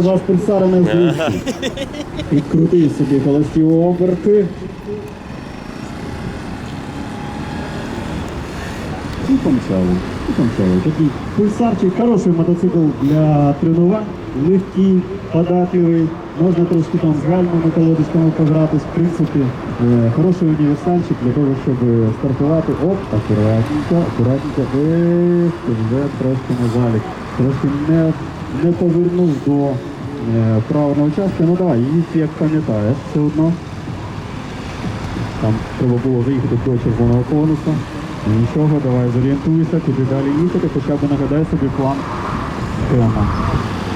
Ваш пульсара не звучить. Підкрути собі холості оберти. І помчали. І помчали. Такий пульсарчик, хороший мотоцикл для тренувань, легкий, податливий. Можна трошки там з гальмами колодочками погратись, в принципі. Е, Хороший універсальчик для того, щоб стартувати. Оп, акуратненько, акуратненько. Ех, вже трошки на залік. Трошки не, не повернув до е, правильного участка. Ну давай, їдь, як пам'ятаєш, все одно. Там треба було виїхати до червоного конуса. Ну, Нічого, давай зорієнтуйся, куди далі їхати, хоча б нагадай собі план схема.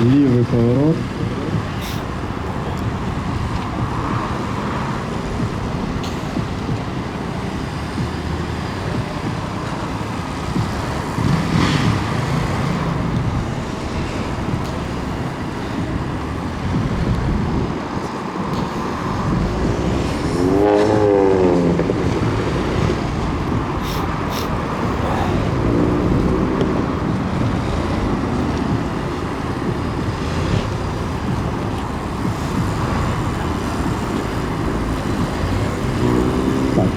Лівий поворот.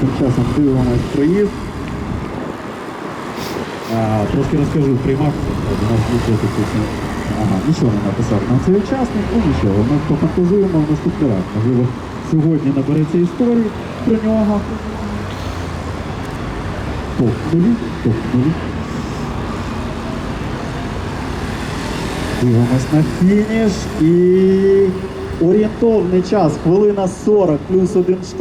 Тим часом дивимось проїзд. Трошки розкажу, приймак у нас буде такий. Ага, нічого не написав. На цей учасник, ну нічого, ми пофантазуємо в наступний раз. Можливо, сьогодні набереться історії про нього. Топнули, топнули. Дивимось на фініш і орієнтовний час, хвилина 40 плюс один штраф.